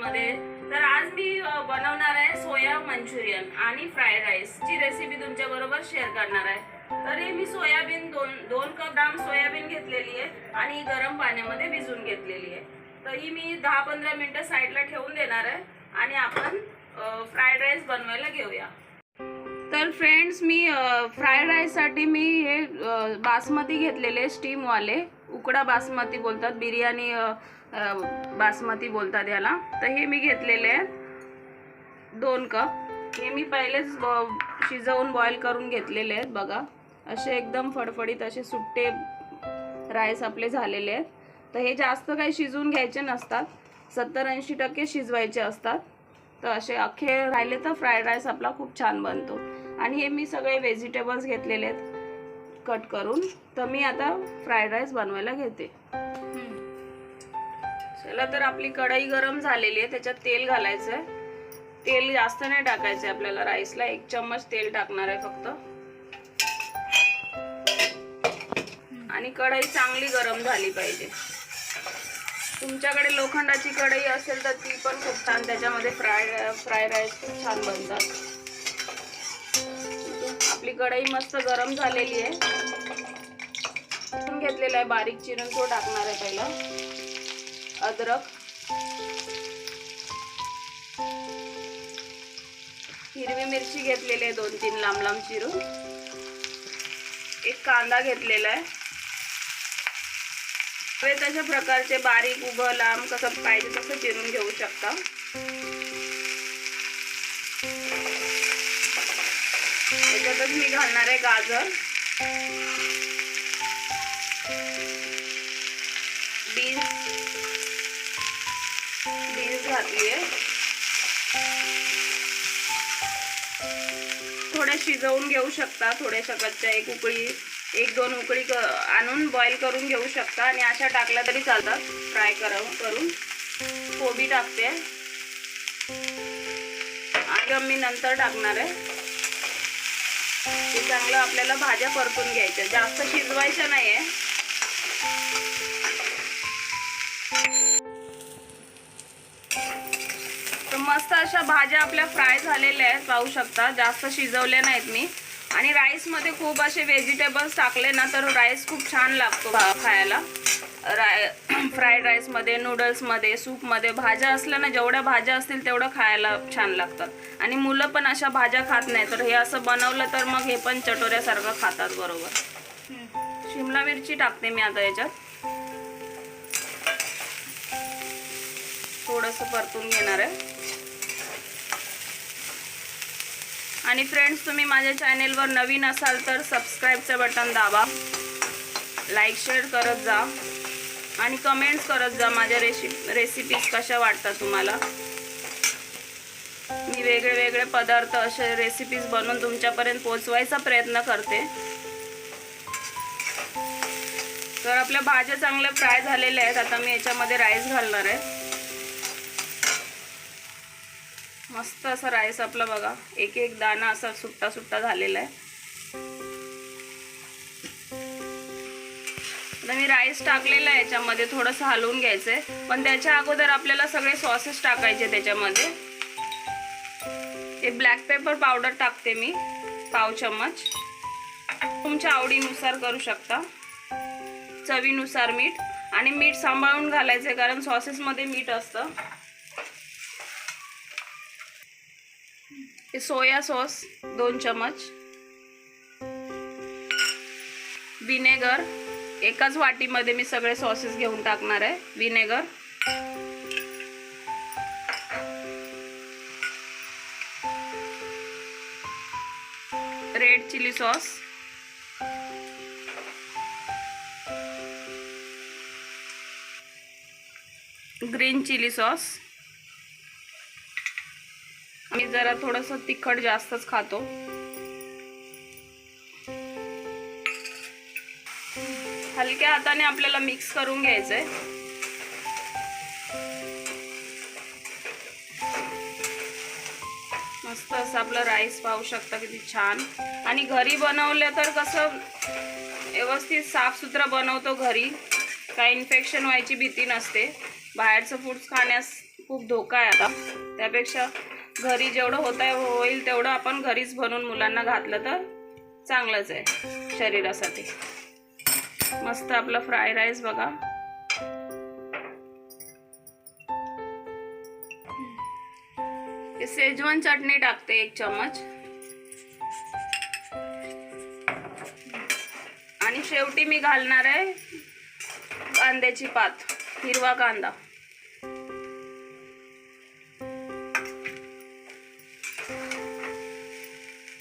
मध्ये. तर आज मी बनवणार आहे सोया मंचुरियन आणि फ्राईड राईस. ची रेसिपी तुमच्या बरोबर शेअर करणार आहे. तर हे मी सोयाबीन दोन दोन कप ग्राम सोयाबीन घेतलेली आहे आणि गरम पाण्यामध्ये भिजवून घेतलेली आहे. तर ही मी दहा पंधरा मिनिटं साईडला ठेवून देणार आहे आणि आपण फ्राईड राईस बनवायला घेऊया. तर फ्रेंड्स मी फ्राईड राईससाठी मी हे बासमती घेतलेले स्टीमवाले उकडा बासमती बोलतात बिर्याणी बासमती बोलतात याला. तर हे मी घेतलेले आहेत. दोन कप हे मी पहिलेच शिजवून बॉईल करून घेतलेले आहेत बघा. असे एकदम फडफडीत असे सुट्टे राईस आपले झालेले आहेत. तर हे जास्त काही शिजवून घ्यायचे नसतात. सत्तर ऐंशी टक्के शिजवायचे असतात. तर असे अख्खे राहिले तर फ्राईड राईस आपला खूप छान बनतो. आणि हे मी सगळे व्हेजिटेबल्स घेतलेले आहेत. कट करून. तर मी आता फ्राईड राईस बनवायला घेते. चला तर आपली कढई गरम झालेली आहे. त्याच्यात तेल घालायचं आहे तेल जास्त नाही टाकायचं आहे आपल्याला राईसला एक चम्मच तेल टाकणार आहे फक्त. आणि कढई चांगली गरम झाली पाहिजे. तुमच्याकडे लोखंडाची कढई असेल तर ती पण खूप छान. त्याच्यामध्ये फ्राय फ्राय राईस खूप छान बनतात. कढई मस्त गरम झालेली आहे. घेतलेलं घेतलेला आहे बारीक चिरून तो टाकणार आहे पहिला. अद्रक. हिरवी मिरची घेतलेली आहे दोन तीन लांब लांब चिरून. एक कांदा घेतलेला आहे. तशा प्रकारचे बारीक उभं लांब कसं पाहिजे तसं चिरून घेऊ शकता. घालणार आहे गाजर. बीन्स. बीन्स घातली आहे थोड्या शिजवून घेऊ शकता थोड्याशा कच्च्या एक उकळी एक दोन उकळी आणून बॉईल करून घेऊ शकता आणि अशा टाकल्या तरी चालतात. फ्राय करून करून. कोबी टाकते. आणि मी नंतर टाकणार आहे. ते चांगलं आपल्याला भाज्या परतून घ्यायच्या. जास्त शिजवायच्या नाही आहे तर मस्त अशा भाज्या आपल्या फ्राय झालेल्या आहेत पाहू शकता. जास्त शिजवल्या नाहीत मी. आणि राईसमध्ये खूप असे व्हेजिटेबल्स टाकले ना तर राईस खूप छान लागतो खायला. राय फ्राईड राईसमध्ये नूडल्समध्ये सूपमध्ये भाज्या असल्या ना जेवढ्या भाज्या असतील तेवढं खायला छान लागतात. आणि मुलं पण अशा भाज्या खात नाही तर हे असं बनवलं तर मग हे पण चटोऱ्यासारखं खातात बरोबर. शिमला मिरची टाकते मी आता याच्यात. थोडंसं परतून घेणार आहे. आणि फ्रेंड्स तुम्ही माझ्या चॅनेलवर नवीन असाल तर सबस्क्राईबचं बटन दाबा. लाईक शेअर करत जा. आणि कमेंट्स करत जा माझ्या रेसि रेसिपीज कशा वाटतात तुम्हाला? मी वेगळे वेगळे पदार्थ असे रेसिपीज बनवून तुमच्यापर्यंत पोचवायचा प्रयत्न करते. तर आपल्या भाज्या चांगल्या फ्राय झालेल्या आहेत. आता मी याच्यामध्ये राईस घालणार आहे. मस्त असा राईस आपला बघा. एक एक दाणा असा सुट्टा सुट्टा झालेला आहे. तर मी राईस टाकलेला आहे याच्यामध्ये थोडंसं हलवून घ्यायचं आहे पण त्याच्या अगोदर आपल्याला सगळे सॉसेस टाकायचे त्याच्यामध्ये. हे ब्लॅक पेपर पावडर टाकते मी पाव चम्मच. तुमच्या आवडीनुसार करू शकता. चवीनुसार मीठ आणि मीठ सांभाळून घालायचं कारण सॉसेसमध्ये मीठ असतं. हे सोया सॉस दोन चमच विनेगर एकाच वाटीमध्ये मी सगळे सॉसेस घेऊन टाकणार आहे. Vinegar red chilli sauce green chilli sauce मी जरा थोडंसं तिखट जास्तच खातो. हलक्या हाताने आपल्याला मिक्स करून घ्यायचंय. मस्त असं आपलं राईस पाहू शकता किती छान. आणि घरी बनवलं तर कसं व्यवस्थित साफसुथरं बनवतो घरी. काय इन्फेक्शन व्हायची भीती नसते. बाहेरचं फूड्स खाण्यास खूप धोका आहे आता. त्यापेक्षा घरी जेवढं होत आहे होईल तेवढं आपण घरीच बनवून मुलांना घातलं तर चांगलंच आहे शरीरासाठी. मस्त आपला फ्राय राईस बघा. हे सेजवान चटणी टाकते एक चमच आणि शेवटी मी घालणार आहे कांद्याची पात हिरवा कांदा.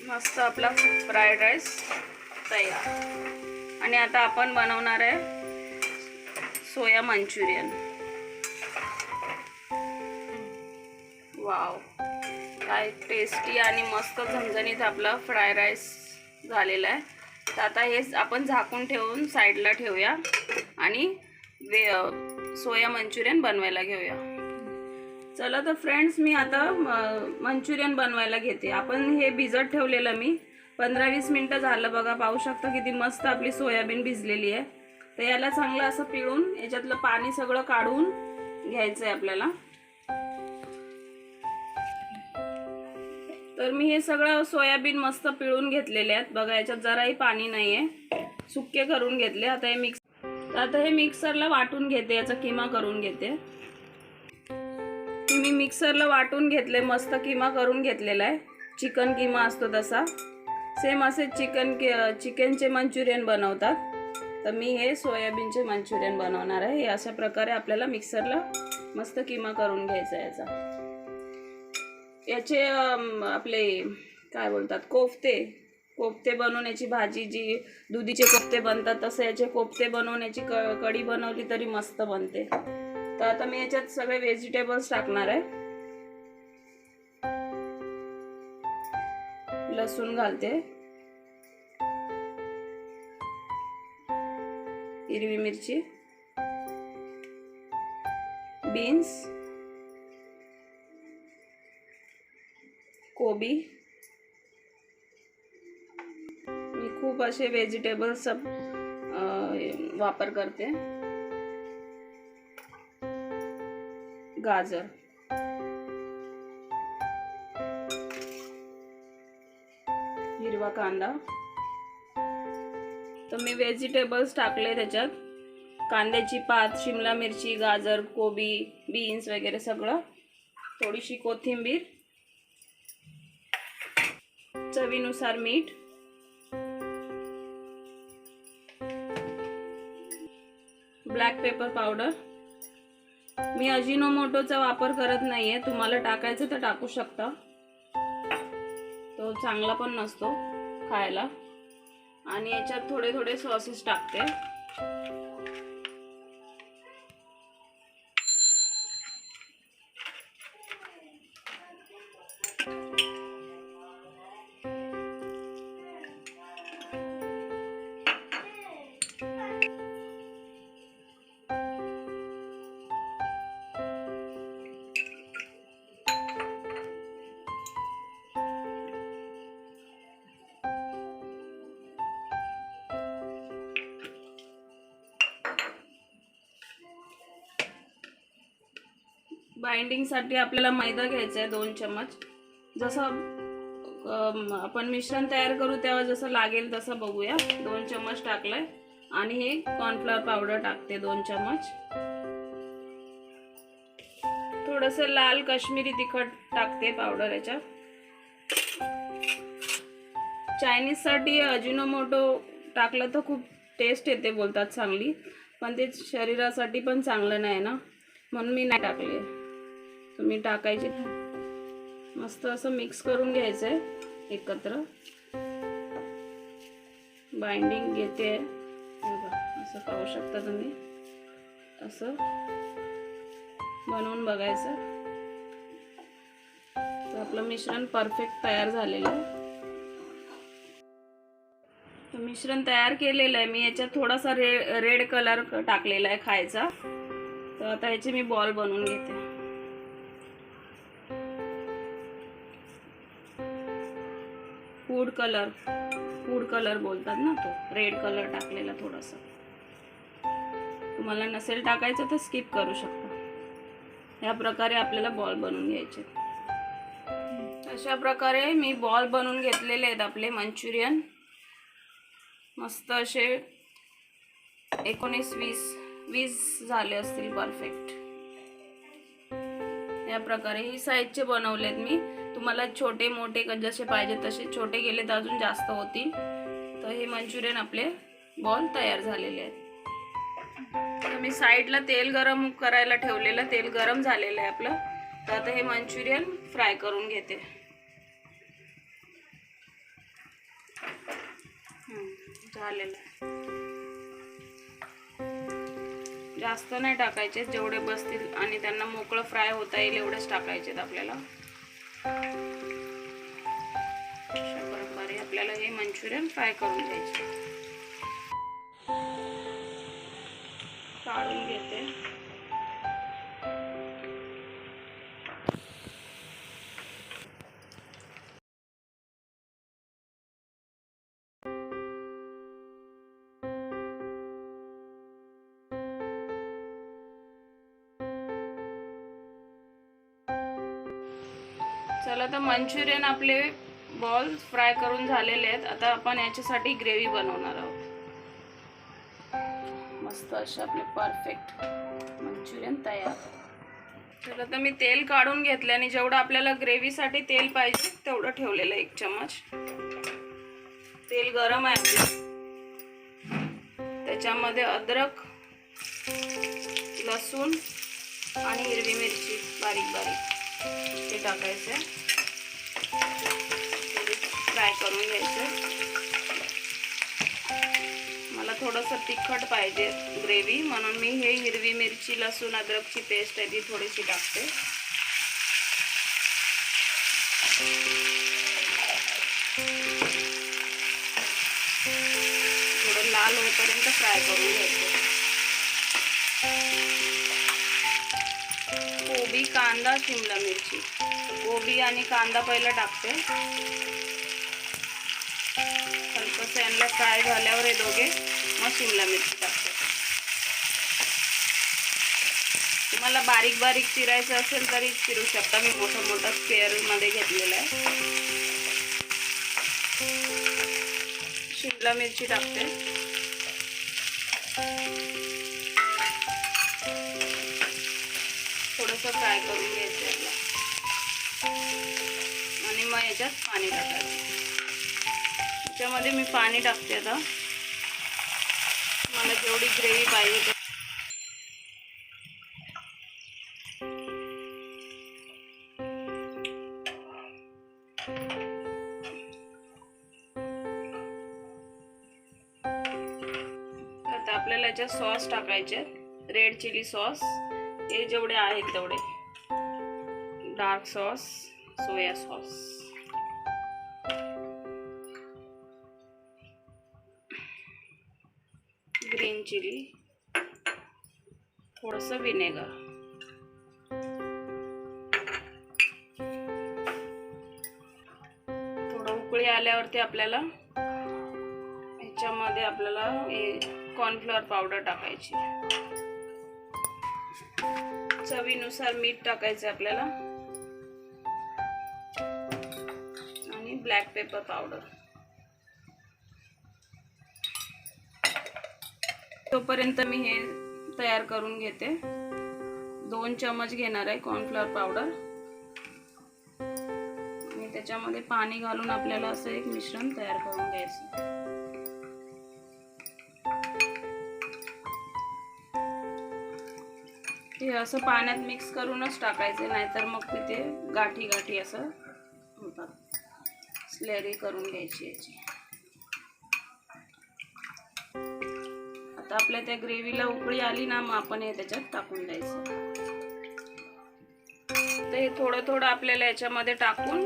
मस्त आपला फ्राईड राईस तयार. आणि आता आपण बनवणार आहे सोया मंचुरियन. वाव काय टेस्टी आणि मस्त झणझणीत आपला फ्राय राईस झालेला आहे. तर आता हे आपण झाकून ठेवून साईडला ठेवूया आणि वे सोया मंचुरियन बनवायला घेऊया. चला तर फ्रेंड्स मी आता मंचुरियन बनवायला घेते. आपण हे भिजत ठेवलेलं मी. पंधरा वीस मिनटं झालं बघा पाहू शकता किती मस्त आपली सोयाबीन भिजलेली आहे. तर याला चांगलं असं पिळून याच्यातलं पाणी सगळं काढून घ्यायचं आहे आपल्याला. तर मी हे सगळं सोयाबीन मस्त पिळून घेतलेले आहेत. बघा याच्यात जराही पाणी नाही आहे सुके करून घेतले. आता हे मिक्स आता हे मिक्सरला वाटून घेते याचा किमा करून घेते. मी मिक्सरला वाटून घेतले मस्त किमा करून घेतलेला आहे. चिकन किमा असतो तसा. सेम असे चिकन चिकनचे मंचुरियन बनवतात. तर मी हे सोयाबीनचे मंचुरियन बनवणार आहे. हे अशा प्रकारे आपल्याला मिक्सरला मस्त किमा करून घ्यायचा याचा. याचे आपले काय बोलतात कोफ्ते. कोफ्ते बनवण्याची भाजी जी दुधीचे कोफ्ते बनतात तसं याचे कोफ्ते बनवण्याची क कढी बनवली तरी मस्त बनते. तर आता मी याच्यात सगळे व्हेजिटेबल्स टाकणार आहे. लसूण घालते. हिरवी मिरची. बीन्स. कोबी. मी खूप असे व्हेजिटेबल्स वापर करते. गाजर. हिरवा कांदा. तर मी व्हेजिटेबल्स टाकले त्याच्यात. कांद्याची पात शिमला मिरची गाजर कोबी बीन्स वगैरे सगळं. थोडीशी कोथिंबीर. चवीनुसार मीठ. ब्लॅक पेपर पावडर मी अजिनोमोटोचा वापर करत नाहीये. तुम्हाला टाकायचं तर टाकू शकता. तो चांगला पण नसतो. खायला. आणि याच्यात थोडे थोडे सॉसेस टाकते. बाइंडिंगसाठी आपल्याला मैदा घ्यायचा आहे दोन चमच जसं आपण मिश्रण तयार करू तेव्हा जसं लागेल तसं बघूया. दोन चमच टाकलंय. आणि हे कॉर्नफ्लॉवर पावडर टाकते दोन चमच थोडंसं लाल काश्मीरी तिखट टाकते पावडर याच्यात. चायनीजसाठी अजिनोमोटो टाकलं तर खूप टेस्ट येते बोलतात चांगली. पण ते शरीरासाठी पण चांगलं नाही ना. म्हणून मी नाही टाकले. तुम्ही टाकायचे. मस्त असं मिक्स करून घ्यायचं आहे एकत्र. बाइंडिंग घेते. असं पाहू शकता तुम्ही. असं बनवून बघायचं. तर आपलं मिश्रण परफेक्ट तयार झालेलं आहे. तर मिश्रण तयार केलेलं आहे. मी याच्यात थोडासा रे रेड कलर टाकलेला आहे खायचा. तर आता याचे मी बॉल बनवून घेते. फूड कलर फूड कलर बोलतात ना तो. रेड कलर टाकलेला थोडासा. तुम्हाला नसेल टाकायचं तर स्किप करू शकता. या प्रकारे आपल्याला बॉल बनवून घ्यायचे. अशा प्रकारे मी बॉल बनवून घेतलेले आहेत आपले मंचुरियन. मस्त असे एकोणीस वीस वीस झाले असतील परफेक्ट या प्रकारे ही साईजचे बनवलेत मी. तुम्हाला छोटे मोठे जसे पाहिजे तसे छोटे गेले तर अजून जास्त होतील. तर हे मंचुरियन आपले बॉल तयार झालेले आहेत. तर मी साईडला तेल गरम करायला ठेवलेलं तेल गरम झालेलं आहे आपलं. तर आता हे मंचुरियन फ्राय करून घेते. झालेलं आहे. जास्त नाही टाकायचे जेवढे बसतील आणि त्यांना मोकळं फ्राय होता येईल एवढेच टाकायचे आपल्याला. अशा प्रकारे आपल्याला हे मंचुरियन फ्राय करून घ्यायचे. काढून घेते. आता मंचुरियन आपले बॉल फ्राय करून झालेले आहेत. आता आपण याच्यासाठी ग्रेव्ही बनवणार आहोत. मस्त असे आपले परफेक्ट मंचुरियन तयार. चला तर मी तेल काढून घेतले आणि जेवढं आपल्याला ग्रेव्हीसाठी तेल पाहिजे तेवढं ठेवलेलं आहे एक चम्मच. तेल गरम आहे आपलं. त्याच्यामध्ये अद्रक लसूण आणि हिरवी मिरची बारीक बारीक ते आहे फ्राय करून घ्यायचे. मला थोडंसं तिखट पाहिजे ग्रेव्ही म्हणून मी हे हिरवी मिरची लसूण अद्रकची पेस्ट आहे ती थोडीशी टाकते. थोडं लाल होईपर्यंत फ्राय करून घ्यायचं. कांदा शिमला मिरची. कोबी आणि कांदा पहिला टाकते. हलकंसं यांना फ्राय झाल्यावर हे दोघे मग शिमला मिरची टाकते. तुम्हाला बारीक बारीक चिरायचं असेल तरी चिरू शकता. मी मोठं मोठा स्पेअरमध्ये घेतलेला आहे. शिमला मिरची टाकते. त्याच्यात याच्यात पाणी टाकायचं. त्याच्यामध्ये मी पाणी टाकते आता. मला जेवढी ग्रेव्ही पाहिजे आता आपल्याला याच्यात सॉस टाकायचे रेड चिली सॉस हे जेवढे आहेत तेवढे. Dark sauce soya sauce. Chilli. थोडंसं विनेगर थोडं उकळी आल्यावरती आपल्याला ह्याच्यामध्ये आपल्याला हे कॉर्नफ्लॉवर पावडर टाकायची. चवीनुसार मीठ टाकायचं आपल्याला. आणि ब्लॅक पेपर पावडर तोपर्यंत मी हे तयार करून घेते. दोन चमच घेणार आहे कॉर्नफ्लॉवर पावडर आणि त्याच्यामध्ये पाणी घालून आपल्याला असं एक मिश्रण तयार करून घ्यायचं. हे असं पाण्यात मिक्स करूनच टाकायचे नाहीतर मग तिथे गाठी गाठी असं होतात. स्लेरी करून घ्यायची याची. आपल्या त्या ग्रेव्हीला उकळी आली ना मग आपण हे त्याच्यात टाकून द्यायचं. तर हे थोडं थोडं आपल्याला याच्यामध्ये टाकून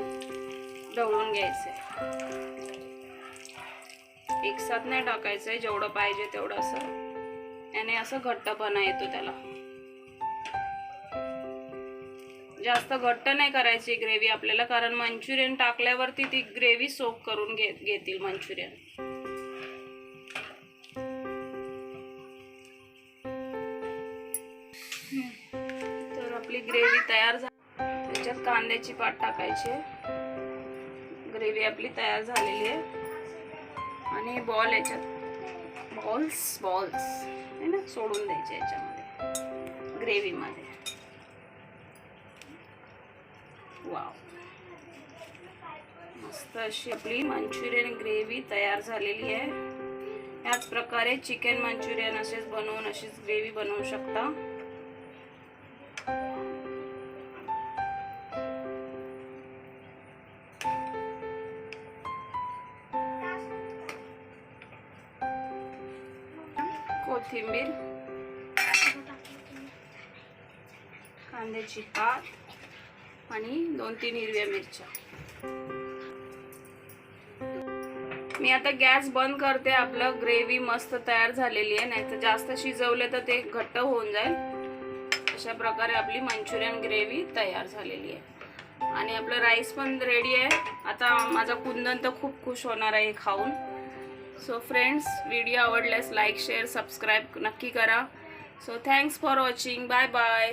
ढवळून घ्यायचं एक साथ नाही आहे जेवढं पाहिजे तेवढं असं. याने असं घट्टपणा येतो त्याला. जास्त घट्ट नाही करायची ग्रेव्ही आपल्याला कारण मंचुरियन टाकल्यावरती ती ग्रेव्ही सोप करून घे घेतील मंचुरियन. कांद्याची पात टाकायची. ग्रेव्ही आपली तयार झालेली आहे. आणि बॉल याच्यात बॉल्स बॉल्स आहे ना? सोडून द्यायचे याच्यामध्ये. ग्रेव्हीमध्ये वाव मस्त अशी आपली मंचुरियन ग्रेव्ही तयार झालेली आहे. याच प्रकारे चिकन मंचुरियन असेच बनवून अशीच ग्रेव्ही बनवू शकता. कोथिंबीर कांद्याची पात आणि दोन तीन हिरव्या मिरच्या. मी आता गॅस बंद करते आपलं ग्रेव्ही मस्त तयार झालेली आहे नाही तर जास्त शिजवले तर ते घट्ट होऊन जाईल. अशा प्रकारे आपली मंचुरियन ग्रेव्ही तयार झालेली आहे. आणि आपलं राईस पण रेडी आहे. आता माझा कुंदन तर खूप खुश होणार आहे खाऊन. सो फ्रेंड्स व्हिडिओ आवडल्यास लाईक शेअर सबस्क्राईब नक्की करा. So thanks for watching bye bye